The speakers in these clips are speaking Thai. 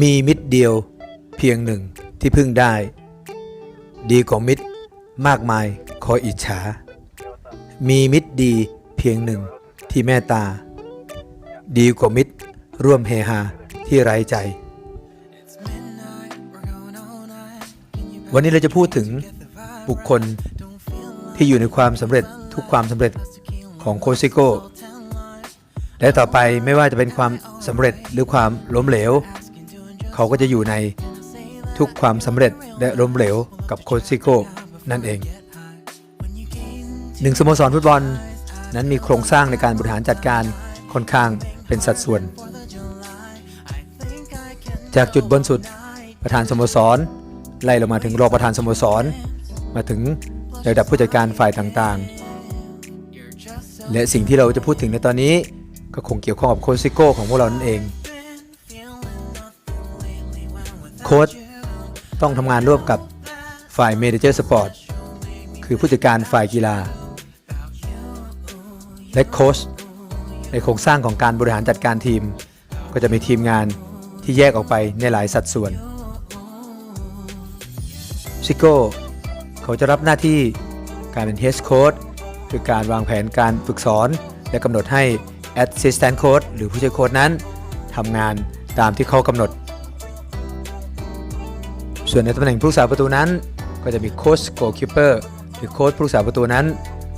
มีมิตรเดียวเพียงหนึ่งที่พึ่งได้ ดีกว่ามิตรมากมายคอยอิจฉา มีมิตรดีเพียงหนึ่งที่แม่ตา ดีกว่ามิตรร่วมเฮฮาที่ไร้ใจ วันนี้เราจะพูดถึงบุคคลที่อยู่ในความสำเร็จทุกความสำเร็จของโคซิโก้และต่อไปไม่ว่าจะเป็นความสำเร็จหรือความล้มเหลว เขาก็จะอยู่ในทุกความสำเร็จและล้มเหลวกับโคชซิโก้นั่นเองหนึ่งสโมสรฟุตบอลนั้นมีโครงสร้างในการบริหารจัดการค่อนข้างเป็นสัดส่วน จากจุดบนสุดประธานสโมสร ไล่ลงมาถึงรองประธานสโมสร มาถึงระดับผู้จัดการฝ่ายต่างๆ และสิ่งที่เราจะพูดถึงในตอนนี้ก็คงเกี่ยวข้องกับโค้ชซิโก้ของพวกเรานั่นเอง โค้ชต้องทำงานร่วมกับฝ่ายเม a เจอร์สปอร์ตคือผู้จัดการฝ่ายกีฬา และโค้ชในโครงสร้างของการบริหารจัดการทีม ก็จะมีทีมงานที่แยกออกไปในหลายสัดส่วนซิโก้เขาจะรับหน้าที่การเป็น Head Coach คือการวางแผนการฝึกสอน และกำหนดให้ Assistant Coach หรือผู้ช่วยโค้ชนั้นทำงานตามที่เขากำหนด ส่วนในตำแหน่งผู้รักษาประตูนั้น ก็จะมีโค้ชโกลคิปเปอร์หรือโค้ชผู้รักษาประตูนั้น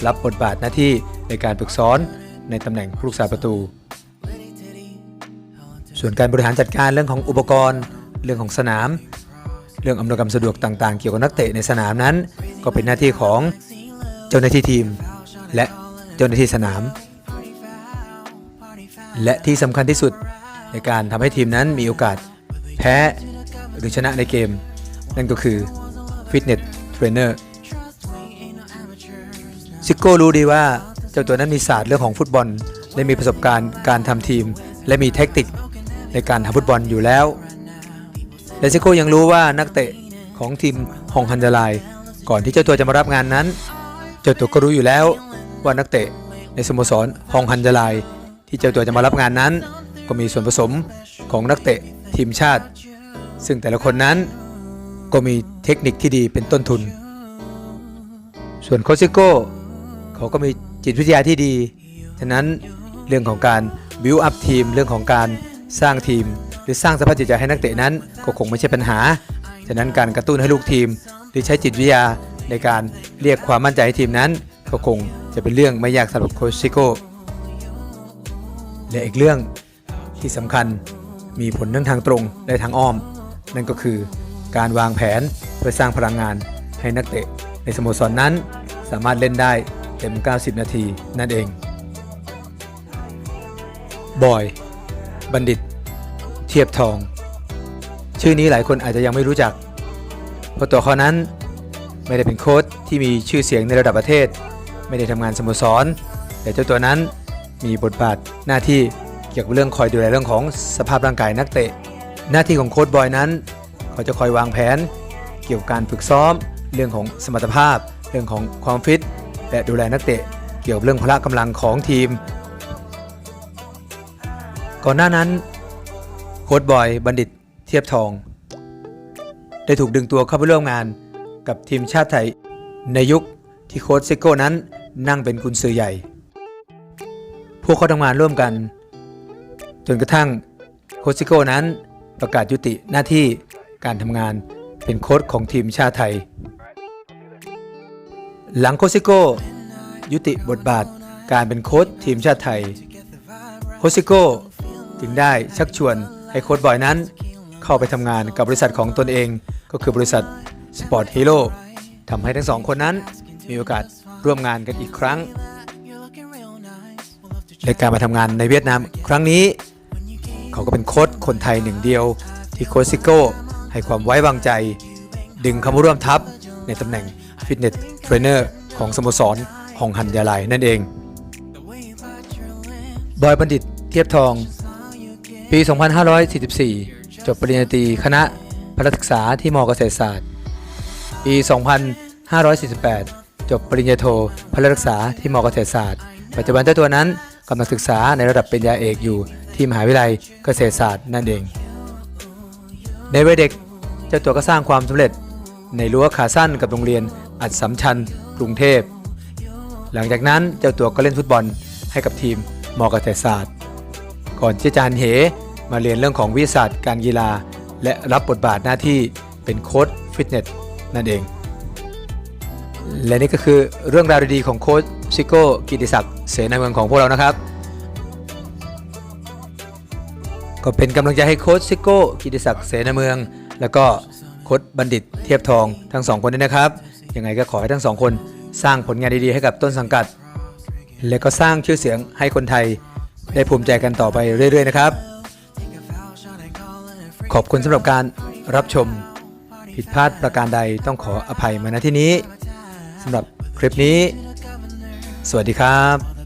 รับบทบาทหน้าที่ในการฝึกสอนในตำแหน่งผู้รักษาประตู ส่วนการบริหารจัดการเรื่องของอุปกรณ์ เรื่องของสนาม เรื่องอำนวยความสะดวกต่างๆ เกี่ยวกับนักเตะในสนามนั้น ก็เป็นหน้าที่ของเจ้าหน้าที่ทีม และเจ้าหน้าที่สนาม และที่สำคัญที่สุดในการทำให้ทีมนั้นมีโอกาสแพ้หรือชนะในเกม นั่นก็คือฟิตเนสเทรนเนอร์ซิโก้รู้ดีว่าเจ้าตัวนั้นมีศาสตร์เรื่องของฟุตบอล และมีประสบการณ์การทำทีม และมีเทคนิคในการทำฟุตบอลอยู่แล้ว และซิโก้ยังรู้ว่านักเตะของทีมฮองฮันดลาย ก่อนที่เจ้าตัวจะมารับงานนั้น เจ้าตัวก็รู้อยู่แล้วว่านักเตะในสโมสรฮองฮันดลาย ที่เจ้าตัวจะมารับงานนั้น ก็มีส่วนผสมของนักเตะทีมชาติ ซึ่งแต่ละคนนั้น ก็มีเทคนิคที่ดีเป็นต้นทุน ส่วนโคซิโก้เขาก็มีจิตวิทยาที่ดี ฉะนั้นเรื่องของการบิวอัพทีมเรื่องของการสร้างทีม หรือสร้างสภาพจิตใจให้นักเตะนั้นก็คงไม่ใช่ปัญหา ฉะนั้นการกระตุ้นให้ลูกทีม หรือใช้จิตวิทยาในการเรียกความมั่นใจให้ทีมนั้น ก็คงจะเป็นเรื่องไม่ยากสำหรับโคชซิโก้และอีกเรื่องที่สำคัญมีผลทั้งทางตรงและทางอ้อม นั่นก็คือ การวางแผนเพื่อสร้างพลังงานให้นักเตะ ในสโมสรนนั้นสามารถเล่นได้เต็ม 90 นาทีนั่นเอง บอย บัณฑิต เทียบทอง ชื่อนี้หลายคนอาจจะยังไม่รู้จัก เพราะตัวเขานั้นไม่ได้เป็นโค้ชที่มีชื่อเสียงในระดับประเทศ ไม่ได้ทำงานสโมสร แต่เจ้าตัวนั้นมีบทบาทหน้าที่เกี่ยวกับเรื่องคอยดูแลเรื่องของสภาพร่างกายนักเตะ หน้าที่ของโค้ชบอยนั้น เขาจะคอยวางแผน เกี่ยวกับการฝึกซ้อม เรื่องของสมรรถภาพ เรื่องของความฟิต และดูแลนักเตะ เกี่ยวกับเรื่องพละกำลังของทีม ก่อนหน้านั้นโค้ชบอยบัณฑิตเทียบทอง ได้ถูกดึงตัวเข้าไปร่วมงานกับทีมชาติไทยในยุคที่โค้ชซิโก้นั้นนั่งเป็นกุนซือใหญ่ พวกเขาทำงานร่วมกัน จนกระทั่งโค้ชซิโก้นั้นประกาศยุติหน้าที่ การทำงานเป็นโค้ชของทีมชาติไทย หลังโคซิโก้ยุติบทบาทการเป็นโค้ชทีมชาติไทย โคซิโก้จึงได้ชักชวนให้โค้ชบอยนั้น เข้าไปทำงานกับบริษัทของตนเองก็คือบริษัท Sport Hero ทำให้ทั้งสองคนนั้นมีโอกาสร่วมงานกันอีกครั้งในการมาทำงานในเวียดนามครั้งนี้ เขาก็เป็นโค้ชคนไทยหนึ่งเดียวที่โคซิโก้ ให้ความไว้วางใจ ดึงเข้ามาร่วมทัพ ในตำแหน่งฟิตเนสเทรนเนอร์ของสโมสรฮองฮันยาไลนั่นเอง บอยบัณฑิตเทียบทอง ปี 2544 จบปริญญาตรีคณะพลศึกษาที่มเกษตรศาสตร์ ปี 2548 จบปริญญาโทพลศึกษาที่มเกษตรศาสตร์ ปัจจุบันเจ้าตัวนั้นกำลังศึกษาในระดับปริญญาเอกอยู่ที่มหาวิทยาลัยเกษตรศาสตร์นั่นเองในวัยเด็ก เจ้าตัวก็สร้างความสำเร็จ ในรั้วขาสั้นกับโรงเรียนอัดสัมชัญกรุงเทพ หลังจากนั้นเจ้าตัวก็เล่นฟุตบอลให้กับทีมมอเกษตรศาสตร์ ก่อนที่อาจารย์เหมาเรียนเรื่องของวิทยาศาสตร์การกีฬา และรับบทบาทหน้าที่เป็นโค้ชฟิตเนสนั่นเอง และนี่ก็คือเรื่องราวดีๆของโค้ชซิโก้กิติศักดิ์เสนาเมืองของพวกเรานะครับ ก็เป็นกำลังใจให้โค้ชซิโก้กิติศักดิ์เสนาเมือง แล้วก็โค้ชบัณฑิตเทียบทองทั้งสองคนด้วยนะครับยังไงก็ขอให้ทั้งสองคนสร้างผลงานดีๆให้กับต้นสังกัด และก็สร้างชื่อเสียงให้คนไทยได้ภูมิใจกันต่อไปเรื่อยๆนะครับ ขอบคุณสำหรับการรับชมผิดพลาดประการใดต้องขออภัยมาณที่นี้สำหรับคลิปนี้ สวัสดีครับ